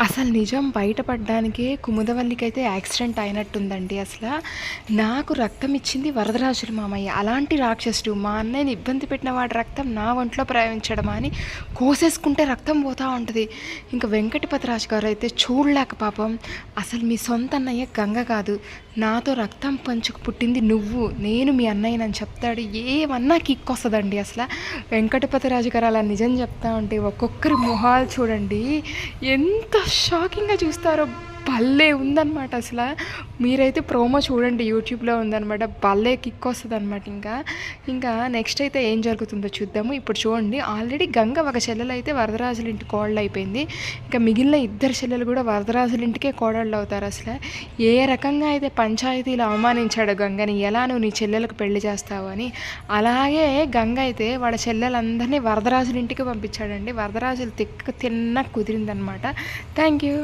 అసలు నిజం బయటపడడానికే కుముదవల్లికి అయితే యాక్సిడెంట్ అయినట్టుందండి అసలు. నాకు రక్తం ఇచ్చింది వరదరాజులు మామయ్య. అలాంటి రాక్షసుడు మా అన్నయ్యని ఇబ్బంది పెట్టిన వాడి రక్తం నా ఒంట్లో ప్రయాణించడం అని కోసేసుకుంటే రక్తం పోతూ ఉంటుంది. ఇంకా వెంకటపతిరాజు గారు అయితే చూడలేక పాపం. అసలు మీ సొంత అన్నయ్య గంగ కాదు. నాతో రక్తం పంచుకు పుట్టింది నువ్వు నేను మీ అన్నయ్యనని చెప్తాడు. ఏమన్నా కిక్ వస్తుందండి అసలు. వెంకటపతిరాజు గారు అలా నిజం చెప్తా ఉంటే ఒక్కొక్కరి మొహాలు చూడండి. ఎంత షాకింగ్గా చూస్తారో. భలే ఉందన్నమాట అసలు. మీరైతే ప్రోమో చూడండి యూట్యూబ్లో ఉందన్నమాట. భలే కిక్ వస్తుంది అనమాట ఇంకా. ఇంకా నెక్స్ట్ అయితే ఏం జరుగుతుందో చూద్దాము. ఇప్పుడు చూడండి ఆల్రెడీ గంగ ఒక చెల్లెలు అయితే వరదరాజుల ఇంటి కోడలు అయిపోయింది ఇంకా మిగిలిన ఇద్దరు చెల్లెలు కూడా వరదరాజుల ఇంటికే కోడళ్ళు అవుతారు అసలు. ఏ రకంగా అయితే పంచాయతీలు అవమానించాడు గంగని ఎలా నువ్వు నీ చెల్లెలకు పెళ్ళి చేస్తావు అని. అలాగే గంగ అయితే వాళ్ళ చెల్లెలందరినీ వరదరాజుల ఇంటికి పంపించాడండి. వరదరాజులు తిక్క తిన్న కుదిరిందనమాట థ్యాంక్ యూ